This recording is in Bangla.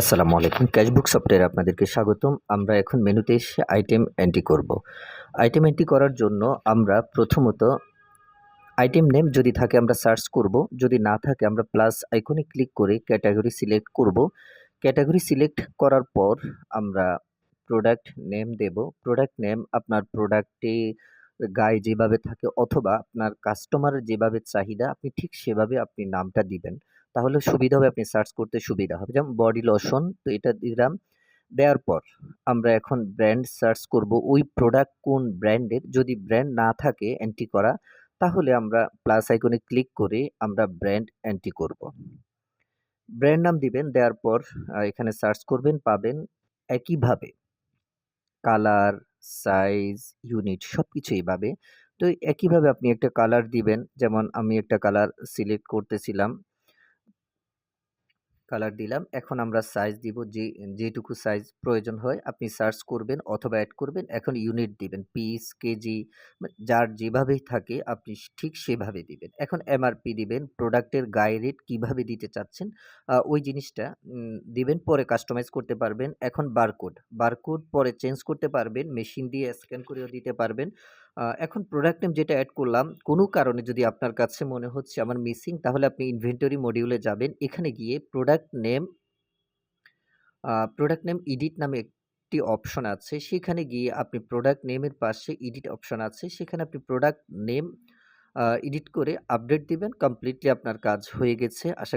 আসসালামু আলাইকুম। ক্যাশবুক সফটওয়্যারে আপনাদেরকে স্বাগতম। আমরা এখন মেনুতে এসে আইটেম এন্ট্রি করব। আইটেম এন্ট্রি করার জন্য আমরা প্রথমত আইটেম নেম যদি থাকে আমরা সার্চ করব। যদি না থাকে আমরা প্লাস আইকনে ক্লিক করে ক্যাটাগরি সিলেক্ট করব। ক্যাটাগরি সিলেক্ট করার পর আমরা প্রোডাক্ট নেম দেব। প্রোডাক্ট নেম আপনার প্রোডাক্টে গায়ে যেভাবে থাকে অথবা আপনার কাস্টমারের যেভাবে চাহিদা, আপনি ঠিক সেভাবে আপনি নামটা দিবেন। তাহলে সুবিধা হবে, আপনি সার্চ করতে সুবিধা হবে। যেমন বডি লোশন তো এটা দিলাম। দেওয়ার পর আমরা এখন ব্র্যান্ড সার্চ করব, ওই প্রোডাক্ট কোন ব্র্যান্ডের যদি ব্র্যান্ড না থাকে এন্ট্রি করা, তাহলে আমরা প্লাস আইকনে ক্লিক করে আমরা ব্র্যান্ড এন্ট্রি করব। ব্র্যান্ড নাম দিবেন, দেওয়ার পর এখানে সার্চ করবেন, পাবেন একইভাবে কালার সাইজ ইউনিট সব কিছু এইভাবে। তো একইভাবে আপনি একটা কালার দিবেন, যেমন আমি একটা কালার সিলেক্ট করতেছিলাম কালার দিলাম। এখন আমরা সাইজ দিব যে, যেটুকু সাইজ প্রয়োজন হয়, আপনি সার্চ করবেন অথবা অ্যাড করবেন। এখন ইউনিট দিবেন পিস কেজি যার যেভাবেই থাকে, আপনি ঠিক সেভাবে দিবেন। এখন এমআরপি দিবেন প্রোডাক্টের গায়ে রেট কীভাবে দিতে চাচ্ছেন ওই জিনিসটা দিবেন, পরে কাস্টমাইজ করতে পারবেন। এখন বারকোড বারকোড পরে চেঞ্জ করতে পারবেন মেশিন দিয়ে স্ক্যান করেও দিতে পারবেন। এখন প্রোডাক্ট নেম যেটা অ্যাড করলাম, কোনো কারণে যদি আপনার কাছে মনে হচ্ছে আমার মিসিং তাহলে আপনি ইনভেন্টরি মডিউলে যাবেন। এখানে গিয়ে product name product name edit নামে একটি অপশন আছে। সেখানে গিয়ে আপনি প্রোডাক্ট নেমের পাশে এডিট অপশন আছে। সেখানে আপনি প্রোডাক্ট নেম এডিট করে আপডেট দিবেন। কমপ্লিটলি আপনার কাজ হয়ে গেছে। আশা করি